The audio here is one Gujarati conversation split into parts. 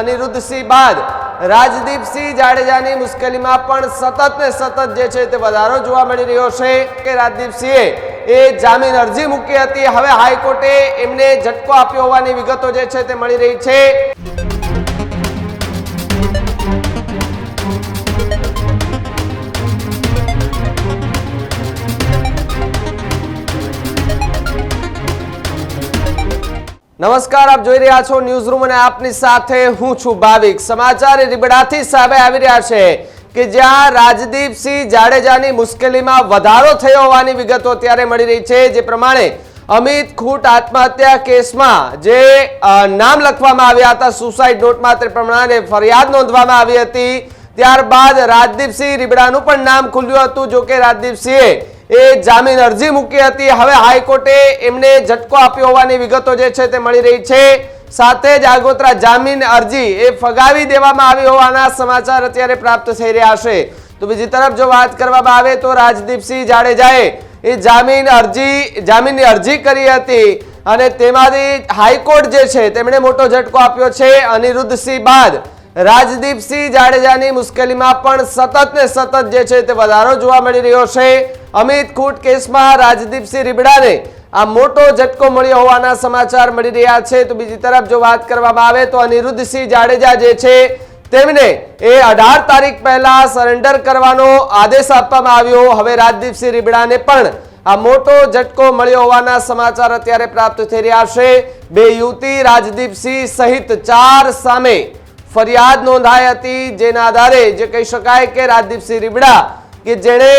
અનિરુદ્ધસિંહ બાદ રાજદીપસિંહ જાડેજાની મુશ્કેલીમાં પણ સતત ને સતત જે છે તે વધારો જોવા મળી રહ્યો છે કે રાજદીપસિંહે એ જામીન અરજી મૂકી હતી. હવે હાઈકોર્ટે એમને ઝટકો આપ્યો હોવાની વિગતો જે છે તે મળી રહી છે. નમસ્કાર, આપ જોઈ રહ્યા છો ન્યૂઝ રૂમ અને આપની સાથે હું છું ભાવિક. સમાચાર રીબડાથી સામે આવી રહ્યા છે કે જ્યાં રાજદીપસિંહ જાડેજાની મુશ્કેલીમાં વધારો થયો હોવાની વિગતો અત્યારે મળી રહી છે, જે પ્રમાણે અમિત ખૂટ આત્મહત્યા કેસમાં જે નામ લખવામાં આવ્યા હતા, સુસાઇડ નોટમાં તે પ્રમાણે ફરિયાદ નોંધવામાં આવી હતી. ત્યારબાદ રાજદીપસિંહ રીબડાનું પણ નામ ખુલ્યું હતું, જોકે રાજદીપસિંહે એ જામીન અરજી મૂકી હતી. હવે હાઈકોર્ટે એમને ઝટકો આપ્યો હોવાની વિગતો જે છે તે મળી રહી છે. સાથે જ આગોતરા જામીન અરજી એ ફગાવી દેવામાં આવી હોવાના સમાચાર અત્યારે પ્રાપ્ત થઈ રહ્યા છે. તો બીજી તરફ જો વાત કરવામાં આવે તો રાજદીપસિંહ જાડેજાએ એ જામીન અરજી, જામીનની અરજી કરી હતી અને તેમાંથી હાઈકોર્ટ જે છે તેમણે મોટો ઝટકો આપ્યો છે. અનિરુદ્ધસિંહ બાદ રાજદીપસિંહ જાડેજાની મુશ્કેલીમાં પણ સતત ને સતત જે છે તે વધારો જોવા મળી રહ્યો છે. અમિત ખૂટ કેસમાં રાજદીપસિંહ રીબડાને આ મોટો ઝટકો મળ્યો હોવાના સમાચાર મળી રહ્યા છે. તો બીજી તરફ જો વાત કરવામાં આવે તો અનિરુદ્ધસિંહ જાડેજા જે છે, તેમને એ અઢાર તારીખ પહેલા સરેન્ડર કરવાનો આદેશ આપવામાં આવ્યો. હવે રાજદીપસિંહ રીબડાને પણ આ મોટો ઝટકો મળ્યો હોવાના સમાચાર અત્યારે પ્રાપ્ત થઈ રહ્યા છે. બે યુવતી રાજદીપસિંહ સહિત ચાર સામે ફરિયાદ નોંધાઈ હતી, જેના આધારે જે કહી શકાય કે રાજદીપસિંહ રીબડા કે જેણે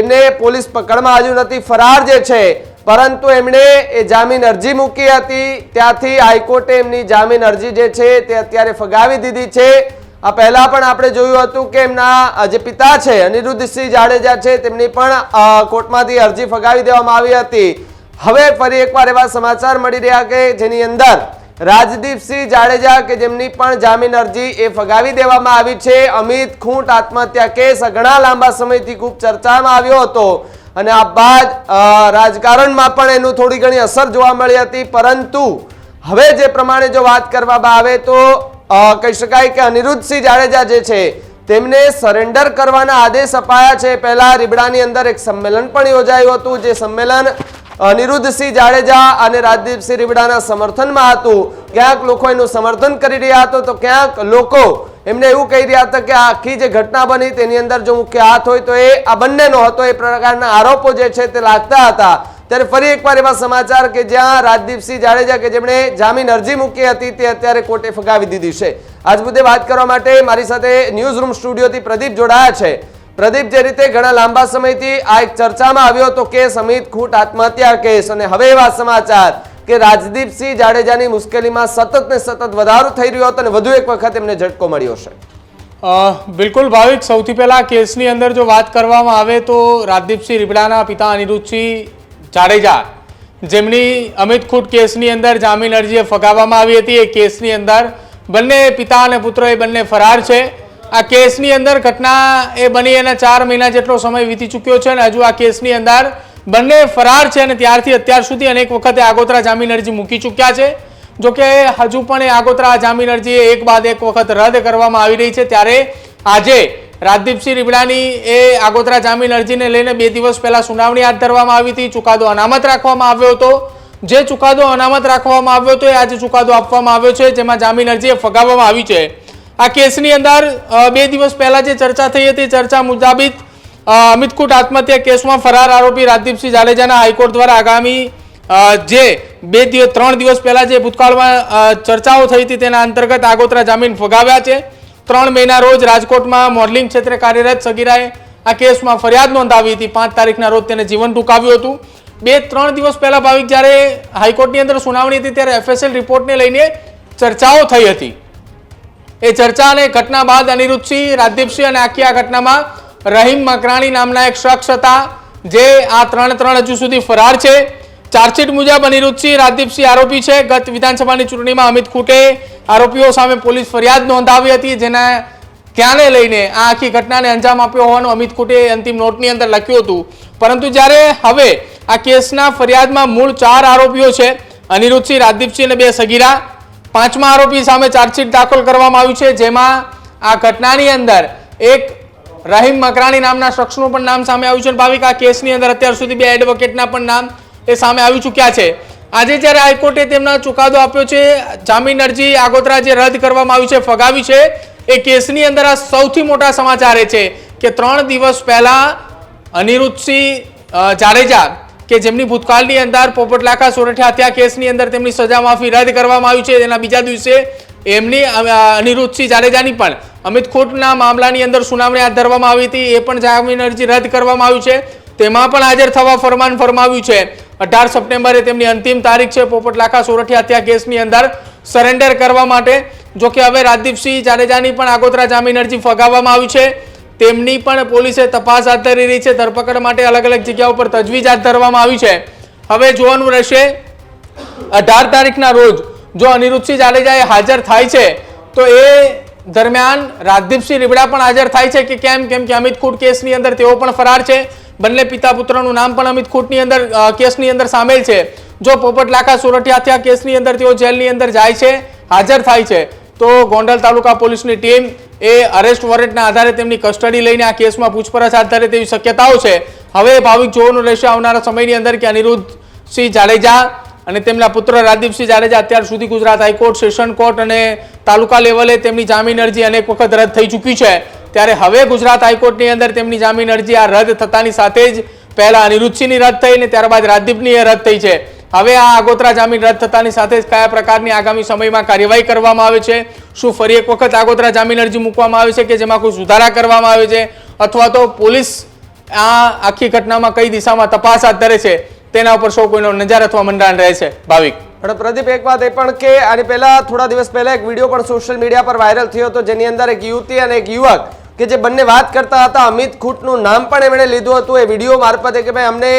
એને પોલીસ પકડમાં હજુ નથી, ફરાર જે છે, પરંતુ એમણે એ જામીન અરજી મૂકી હતી. ત્યાંથી હાઈકોર્ટે એમની જામીન અરજી જે છે, તે અત્યારે ફગાવી દીધી છે. આ પહેલા પણ આપણે જોયું હતું કે એમના જે પિતા છે, અનિરુદ્ધસિંહ જાડેજા છે, તેમની પણ કોર્ટમાંથી અરજી ફગાવી દેવામાં આવી હતી. હવે ફરી એકવાર એવા સમાચાર મળી રહ્યા કે જેની અંદર રાજદીપસિંહ જાડેજા કે જેમની પણ જામીન અરજી એ ફગાવી દેવામાં આવી છે. અમિત ખૂંટ આત્મહત્યા કેસ ઘણા લાંબા સમયથી ખૂબ ચર્ચામાં આવ્યો હતો અને આ બાદ રાજકારણમાં પણ એનું થોડી ઘણી અસર જોવા મળી હતી. પરંતુ હવે જે પ્રમાણે જો વાત કરવામાં આવે તો કહી શકાય કે અનિરુદ્ધસિંહ જાડેજા જે છે તેમને સરેન્ડર કરવાના આદેશ અપાયા છે. પહેલા રીબડાની અંદર એક સંમેલન પણ યોજાયું હતું, જે સંમેલન અનિરુદ્ધસિંહ જાડેજા અને રાજદીપસિંહ રીબડાના સમર્થનમાં હતું. ક્યાંક લોકો એનું સમર્થન કરી રહ્યા હતો તો ક્યાંક લોકો એમને એવું કહી રહ્યા હતા કે આખી જે ઘટના બની તેની અંદર જો મુખ્ય હાથ હોય તો એ આ બંનેનો હતો. એ પ્રકારના આરોપો જે છે તે લાગતા હતા. ત્યારે ફરી એકવાર એવા સમાચાર કે જ્યાં રાજદીપસિંહ જાડેજા કે જેમણે જામીન અરજી મૂકી હતી તે અત્યારે કોર્ટે ફગાવી દીધી છે. આજ મુદ્દે વાત કરવા માટે મારી સાથે ન્યૂઝ રૂમ સ્ટુડિયોથી પ્રદીપ જોડાયા છે. પ્રદીપ, જે રીતે ઘણા લાંબા સમયથી આ એક ચર્ચામાં આવ્યો હતો કે અમિત ખૂટ આત્મહત્યા કેસ અને હવે એવા સમાચાર કે રાજદીપસિંહ જાડેજાની મુશ્કેલીમાં સતત ને સતત વધારો થઈ રહ્યો હતો અને વધુ એક વખત એમને ઝટકો મળ્યો છે. બિલકુલ ભાવિક, સૌથી પહેલાં કેસની અંદર જો વાત કરવામાં આવે તો રાજદીપસિંહ રીબડાના પિતા અનિરુદ્ધસિંહ જાડેજા, જેમની અમિત ખૂટ કેસની અંદર જામીન અરજી ફગાવવામાં આવી હતી. એ કેસની અંદર બંને પિતા અને પુત્ર એ બંને ફરાર છે. આ કેસની અંદર ઘટના એ બની એના ચાર મહિના જેટલો સમય વીતી ચૂક્યો છે અને હજુ આ કેસની અંદર બંને ફરાર છે અને ત્યારથી અત્યાર સુધી અનેક વખતે આગોતરા જામીન અરજી મૂકી ચૂક્યા છે. જોકે હજુ પણ એ આગોતરા જામીન અરજી એક બાદ એક વખત રદ કરવામાં આવી રહી છે. ત્યારે આજે રાજદીપસિંહ રીબડાની એ આગોતરા જામીન અરજીને લઈને બે દિવસ પહેલા સુનાવણી હાથ ધરવામાં આવી હતી. ચુકાદો અનામત રાખવામાં આવ્યો હતો. જે ચુકાદો અનામત રાખવામાં આવ્યો હતો એ આજે ચુકાદો આપવામાં આવ્યો છે, જેમાં જામીન અરજી ફગાવવામાં આવી છે. આ કેસની અંદર બે દિવસ પહેલા જે ચર્ચા થઈ હતી ચર્ચા મુતાબિક અ, અમિતકૂટ આત્મહત્યા કેસમાં ફરાર આરોપી રાજદીપસિંહ જાડેજાના હાઈકોર્ટ દ્વારા આગામી જે બે દિવસ ત્રણ દિવસ પહેલા જે ભૂતકાળમાં ચર્ચાઓ થઈ હતી તેના અંતર્ગત આગોતરા જામીન ફગાવ્યા છે. ત્રણ મહિના રોજ રાજકોટમાં મોડલિંગ ક્ષેત્રે કાર્યરત સગીરાએ આ કેસમાં ફરિયાદ નોંધાવી હતી. પાંચ તારીખના રોજ તેને જીવન ટૂંકાવ્યું હતું. બે ત્રણ દિવસ પહેલા ભાવિક જ્યારે હાઈકોર્ટની અંદર સુનાવણી હતી ત્યારે એફએસએલ રિપોર્ટને લઈને ચર્ચાઓ થઈ હતી. એ ચર્ચા અને ઘટના બાદ અનિરુદ્ધસિંહ, રાજદીપસિંહ અને આખી આ ઘટનામાં રહીમ મકરાણી નામના એક શખ્સ હતા, જે આ ત્રણ ત્રણ હજુ સુધી ફરાર છે. ચાર્જશીટ મુજબ અનિરુદ્ધસિંહ, રાજદીપસિંહ આરોપી છે. ગત વિધાનસભાની ચૂંટણીમાં અમિત ખૂટે આરોપીઓ સામે પોલીસ ફરિયાદ નોંધાવી હતી, જેના ત્યાંને લઈને આ આખી ઘટનાને અંજામ આપ્યો હોવાનું અમિત ખૂટે અંતિમ નોટની અંદર લખ્યું હતું. પરંતુ જ્યારે હવે આ કેસના ફરિયાદમાં મૂળ ચાર આરોપીઓ છે, અનિરુદ્ધસિંહ, રાજદીપસિંહ અને બે સગીરા પાંચમા આરોપી સામે ચાર્જશીટ દાખલ કરવામાં આવ્યું છે, જેમાં આ ઘટનાની અંદર એક રહીમ મકરાણી નામના શખ્સનું પણ નામ સામે આવ્યું છે ભાવિક આ કેસની અંદર અત્યાર સુધી બે એડવોકેટના પણ નામ એ સામે આવી ચૂક્યા છે. આજે જ્યારે હાઈકોર્ટે તેમના ચુકાદો આપ્યો છે, જામીન અરજી આગોતરા જે રદ કરવામાં આવી છે, ફગાવી છે, એ કેસની અંદર આ સૌથી મોટા સમાચાર એ છે કે ત્રણ દિવસ પહેલાં અનિરુદ્ધસિંહ જાડેજા કે જેમની ભૂતકાળની અંદર પોપટલાખા સોરઠિયા હત્યા કેસની અંદર તેમની સજા માફી રદ કરવામાં આવી છે. તેના બીજા દિવસે એમની અનિરુદ્ધસિંહ જાડેજાની પણ અમિત ખોટના મામલાની અંદર સુનાવણી હાથ ધરવામાં આવી હતી. એ પણ જામીન અરજી રદ કરવામાં આવી છે. તેમાં પણ હાજર થવા ફરમાન ફરમાવ્યું છે. અઢાર સપ્ટેમ્બરે તેમની અંતિમ તારીખ છે પોપટલાખા સોરઠિયા હત્યા કેસની અંદર સરેન્ડર કરવા માટે. જો કે હવે રાજદીપસિંહ જાડેજાની પણ આગોતરા જામીન અરજી ફગાવવામાં આવી છે. તેમની પણ પોલીસે તપાસ હાથ ધરી રહી છે. ધરપકડ માટે અલગ અલગ જગ્યાઓ પર તજવીજ હાથ ધરવામાં આવી છે. હવે જોવાનું રહેશે, અઢાર તારીખના રોજ જો અનિરુદ્ધસિંહ જાડેજા હાજર થાય છે, તો એ દરમિયાન રાજદીપસિંહ રીબડા પણ હાજર થાય છે કે કેમ? કેમ કે અમિત ખૂટ કેસની અંદર તેઓ પણ ફરાર છે. બંને પિતા પુત્રનું નામ પણ અમિત ખૂટની અંદર કેસની અંદર સામેલ છે. જો પોપટલાખા લાખા આ કેસની અંદર તેઓ જેલની અંદર જાય છે, હાજર થાય છે. તો ગોંડલ તાલુકા પોલીસની ટીમ એ અરેસ્ટ વોરંટના આધારે તેમની કસ્ટડી લઈને આ કેસમાં પૂછપરછ હાથ ધરે તેવી શક્યતાઓ છે. હવે ભાવિક જોવાનું રહેશે આવનારા સમયની અંદર કે અનિરુદ્ધ સિંહ જાડેજા અને તેમના પુત્ર રાજદીપસિંહ જાડેજા અત્યાર સુધી ગુજરાત હાઈકોર્ટ, સેશન કોર્ટ અને તાલુકા લેવલે તેમની જામીન અરજી અનેક વખત રદ થઈ ચૂકી છે. ત્યારે હવે ગુજરાત હાઈકોર્ટની અંદર તેમની જામીન અરજી આ રદ થતાની સાથે જ પહેલા અનિરુદ્ધસિંહની રદ થઈ અને ત્યારબાદ રાજદીપની એ રદ થઈ છે. હવે આ આગોતરા જામીન રદ થતાની સાથે જ કયા પ્રકારની આગામી સમયમાં કાર્યવાહી કરવામાં આવે છે? શું ફરી એક વખત આગોતરા જામીન અરજી મૂકવામાં આવે છે કે જેમાં કોઈ સુધારા કરવામાં આવે છે? અથવા તો પોલીસ આ આખી ઘટનામાં કઈ દિશામાં તપાસ હાથ ધરે છે? તેના ઉપર સૌ કોઈનો નજર અથવા મંડાણ રહે છે. ભાવિક. પણ પ્રદીપ, એક વાત એ પણ કે આની પહેલા થોડા દિવસ પહેલા એક વીડિયો પણ સોશિયલ મીડિયા પર વાયરલ થયો હતો, જેની અંદર એક યુવતી અને એક યુવક કે જે બંને વાત કરતા હતા, અમિત ખૂટનું નામ પણ એમણે લીધું હતું. એ વીડિયો મારફતે કે ભાઈ અમને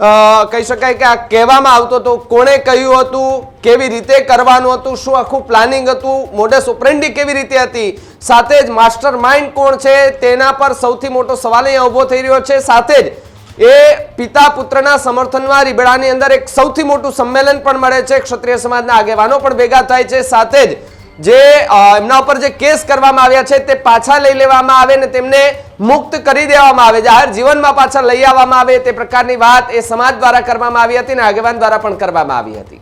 કહી શકાય કે આ કહેવામાં આવતો હતો, કોણે કહ્યું હતું, કેવી રીતે કરવાનું હતું, શું આખું પ્લાનિંગ હતું મોડસ ઓપરેન્ડી કેવી રીતે હતી, સાથે જ માસ્ટર માઇન્ડ કોણ છે, તેના પર સૌથી મોટો સવાલ અહીંયા ઊભો થઈ રહ્યો છે. સાથે જ એ પિતા પુત્રના સમર્થનમાં રીબડાની અંદર એક સૌથી મોટું સંમેલન પણ મળે છે, ક્ષત્રિય સમાજના આગેવાનો પણ ભેગા થાય છે. સાથે જ જે એમના ઉપર જે કેસ કરવામાં આવ્યા છે તે પાછા લઈ લેવામાં આવે ને તેમને મુક્ત કરી દેવામાં આવે જાહેર જીવનમાં પાછા લઈ આવવામાં આવે તે પ્રકારની વાત એ સમાજ દ્વારા કરવામાં આવી હતી અને આગેવાન દ્વારા પણ કરવામાં આવી હતી.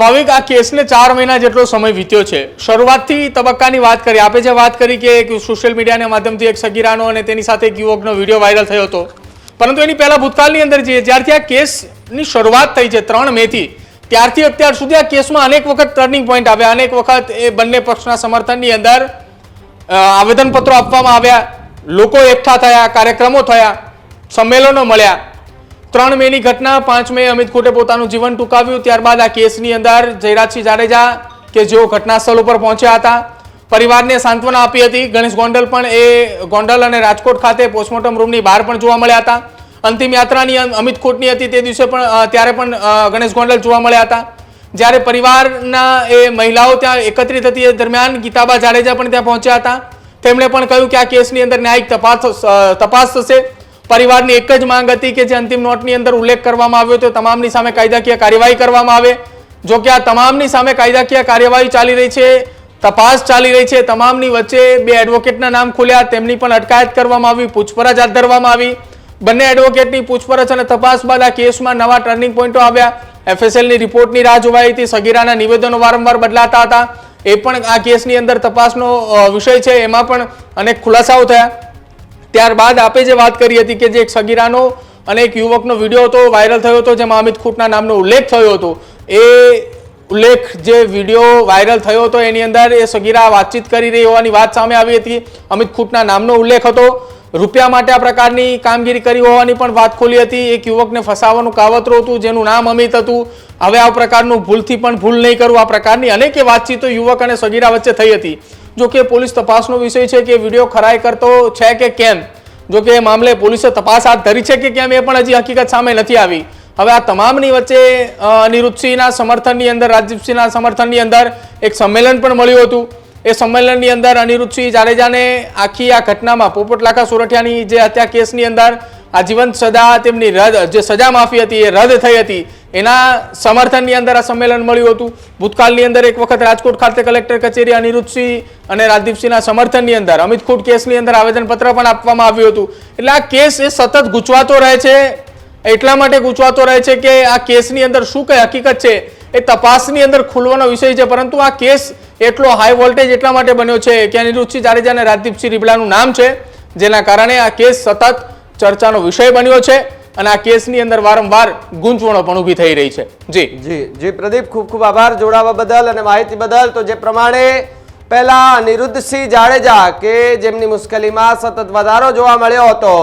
ભાવિક, આ કેસને ચાર મહિના જેટલો સમય વીત્યો છે. શરૂઆતથી તબક્કાની વાત કરી, આપે જે વાત કરી કે એક સોશિયલ મીડિયાના માધ્યમથી એક સગીરાનો અને તેની સાથે એક યુવકનો વીડિયો વાયરલ થયો હતો. પરંતુ એની પહેલા ભૂતકાળની અંદર જઈએ જ્યારથી આ કેસની શરૂઆત થઈ છે, ત્રણ મેથી ત્યારથી અત્યાર સુધી આ કેસમાં અનેક વખત ટર્નિંગ પોઈન્ટ આવ્યા. અનેક વખત એ બંને પક્ષના સમર્થનની અંદર આવેદનપત્રો આપવામાં આવ્યા. લોકો એકઠા થયા, કાર્યક્રમો થયા, સંમેલનો મળ્યા. ત્રણ મેની ઘટના, પાંચ મે અમિત ખોટે પોતાનું જીવન ટૂંકાવ્યું. ત્યારબાદ આ કેસની અંદર જયરાજસિંહ જાડેજા કે જેઓ ઘટના સ્થળ ઉપર પહોંચ્યા હતા, પરિવારને સાંત્વના આપી હતી. ગણેશ ગોંડલ પણ એ ગોંડલ અને રાજકોટ ખાતે પોસ્ટમોર્ટમ રૂમની બહાર પણ જોવા મળ્યા હતા. અંતિમ યાત્રાની અમિત ખોટની હતી તે દિવસે પણ ત્યારે પણ ગણેશ ગોંડલ જોવા મળ્યા હતા. જ્યારે પરિવારના એ મહિલાઓ ત્યાં એકત્રિત હતી એ દરમિયાન ગીતાબા જાડેજા પણ ત્યાં પહોંચ્યા હતા. તેમણે પણ કહ્યું કે આ કેસની અંદર ન્યાયિક તપાસ તપાસ થશે. પરિવારની એક જ માંગ હતી કે જે અંતિમ નોટની અંદર ઉલ્લેખ કરવામાં આવ્યો તો તમામની સામે કાયદાકીય કાર્યવાહી કરવામાં આવે. જો કે આ તમામની સામે કાયદાકીય કાર્યવાહી ચાલી રહી છે, તપાસ ચાલી રહી છે, તમામની વચ્ચે બે એડવોકેટના નામ ખુલ્યા, તેમની પણ અટકાયત કરવામાં આવી, પૂછપરછ હાથ ધરવામાં આવી. બંને એડવોકેટની પૂછપરછ અને તપાસ બાદ આ કેસમાં નવા ટર્નિંગ પોઈન્ટો આવ્યા. એફએસએલની રિપોર્ટની રાહ જોવાઈ હતી. સગીરાના નિવેદનો વારંવાર બદલાતા હતા. એ પણ આ કેસની અંદર તપાસનો વિષય છે. એમાં પણ અનેક ખુલાસાઓ થયા. ત્યારબાદ આપે જે વાત કરી હતી કે જે એક સગીરાનો અને એક યુવકનો વીડિયો હતો, વાયરલ થયો હતો, જેમાં અમિત ખૂટના નામનો ઉલ્લેખ થયો હતો. એ ઉલ્લેખ જે વીડિયો વાયરલ થયો હતો, એની અંદર એ સગીરા વાતચીત કરી રહી હોવાની વાત સામે આવી હતી. અમિત ખૂટના નામનો ઉલ્લેખ હતો. રૂપિયા માટે આ પ્રકારની કામગીરી કરી હોવાની પણ વાત ખોલી હતી. એક યુવકને ફસાવાનું કાવતરું હતું, જેનું નામ અમિત હતું. હવે આ પ્રકારનું ભૂલથી પણ ભૂલ નહીં કરવું આ પ્રકારની અનેક વાતચીતો યુવક અને સગીરા વચ્ચે થઈ હતી. જો કે પોલીસ તપાસનો વિષય છે કે વીડિયો ખરાઈ કરતો છે કે કેમ? જો કે મામલે પોલીસે તપાસ હાથ ધરી છે કે કેમ એ પણ હજી હકીકત સામે નથી આવી. હવે આ તમામની વચ્ચે અનિરુદ્ધસિંહના સમર્થનની અંદર રાજીવસિંહના સમર્થનની અંદર એક સંમેલન પણ મળ્યું હતું. એ સંમેલનની અંદર અનિરુદ્ધસિંહ જાડેજાને આખી આ ઘટનામાં પોપટલાખા સોરઠિયાની જે હત્યા કેસની અંદર આજીવન સજા તેમની રદ, જે સજા માફી હતી એ રદ થઈ હતી. એના સમર્થનની અંદર આ સંમેલન મળ્યું હતું. ભૂતકાળની અંદર એક વખત રાજકોટ ખાતે કલેક્ટર કચેરી અનિરુદ્ધસિંહ અને રાજદીપસિંહના સમર્થનની અંદર અમિત ખૂટ કેસની અંદર આવેદનપત્ર પણ આપવામાં આવ્યું હતું. એટલે આ કેસ એ સતત ગૂંચવાતો રહે છે. એટલા માટે ગૂંચવાતો રહે છે કે આ કેસની અંદર શું કઈ હકીકત છે એ તપાસની અંદર ખુલવાનો વિષય છે. પરંતુ આ કેસ એટલો હાઈ વોલ્ટેજ એટલા માટે બન્યો છે. કે અનિરુદ્ધસિંહ જાડેજા અને રાજદીપસિંહ રીબડાનું નામ છે, જેના કારણે આ કેસ સતત ચર્ચાનો વિષય બન્યો છે અને આ કેસની અંદર વારંવાર ગૂંચવણો પણ ઊભી થઈ રહી છે. જી. જી જી, પ્રદીપ, ખૂબ ખૂબ આભાર જોડાવા બદલ અને માહિતી બદલ. તો જે પ્રમાણે પહેલા અનિરુદ્ધસિંહ જાડેજા કે જેમની મુશ્કેલીમાં સતત વધારો જોવા મળ્યો હતો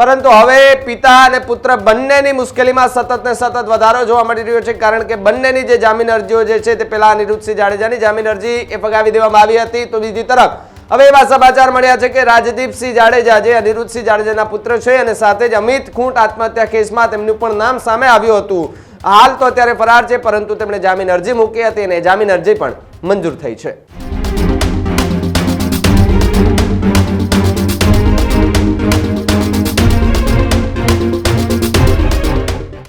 પરંતુ હવે પિતા અને પુત્ર બંનેની મુશ્કેલીમાં સતત ને સતત વધારો જોવા મળી રહ્યો છે, કારણ કે બંનેની જે જામીન અરજીઓ જે છે તે પહેલા અનિરુદ્ધસિંહ જાડેજાની જામીન અરજી એ ફગાવી દેવામાં આવી હતી. તો બીજી તરફ હવે એવા સમાચાર મળ્યા છે કે રાજદીપસિંહ જાડેજા જે અનિરુદ્ધસિંહ જાડેજાના પુત્ર છે અને સાથે જ અમિત ખૂંટ આત્મહત્યા કેસમાં તેમનું પણ નામ સામે આવ્યું હતું. હાલ તો અત્યારે ફરાર છે, પરંતુ તેમણે જામીન અરજી મૂકી હતી અને જામીન અરજી પણ મંજૂર થઈ છે.